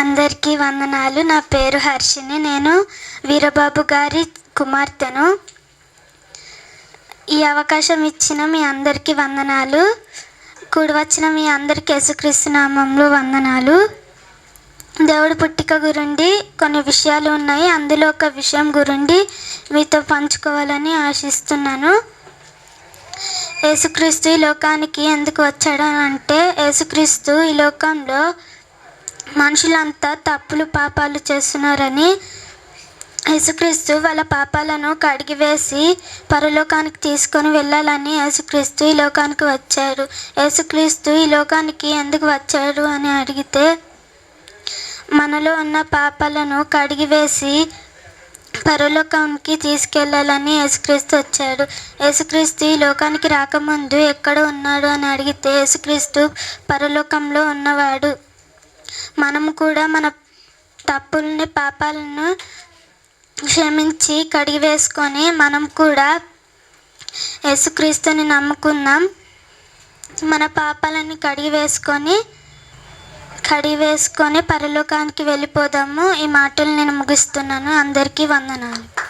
అందరికీ వందనాలు. నా పేరు హర్షిని నేను వీరబాబు గారి కుమార్తెను. ఈ అవకాశం ఇచ్చిన మీ అందరికీ వందనాలు. కూడివచ్చిన మీ అందరికీ యేసుక్రీస్తు నామంలో వందనాలు. దేవుడు పుట్టిక గురుండి కొన్ని విషయాలు ఉన్నాయి. అందులో ఒక విషయం గురుండి మీతో పంచుకోవాలని ఆశిస్తున్నాను. యేసుక్రీస్తు ఈ లోకానికి ఎందుకు వచ్చాడు అంటే యేసుక్రీస్తు ఈ లోకంలో మనుషులంతా తప్పులు పాపాలు చేస్తున్నారని యేసుక్రీస్తు వాళ్ళ పాపాలను కడిగివేసి పరలోకానికి తీసుకొని వెళ్ళాలని యేసుక్రీస్తు ఈ లోకానికి వచ్చాడు. యేసుక్రీస్తు ఈ లోకానికి ఎందుకు వచ్చాడు అని అడిగితే మనలో ఉన్న పాపాలను కడిగివేసి పరలోకానికి తీసుకెళ్ళాలని యేసుక్రీస్తు వచ్చాడు. యేసుక్రీస్తు ఈ లోకానికి రాకముందు ఎక్కడ ఉన్నాడు అని అడిగితే యేసుక్రీస్తు పరలోకంలో ఉన్నవాడు. మనం కూడా మన తప్పుల్ని పాపాలను క్షమించి కడిగి వేసుకొని మనం కూడా యేసుక్రీస్తుని నమ్ముకుందాం. మన పాపాలని కడిగి వేసుకొని కడిగి వేసుకొని పరలోకానికి వెళ్ళిపోదాము. ఈ మాటలు నేను ముగిస్తున్నాను. అందరికీ వందనాలు.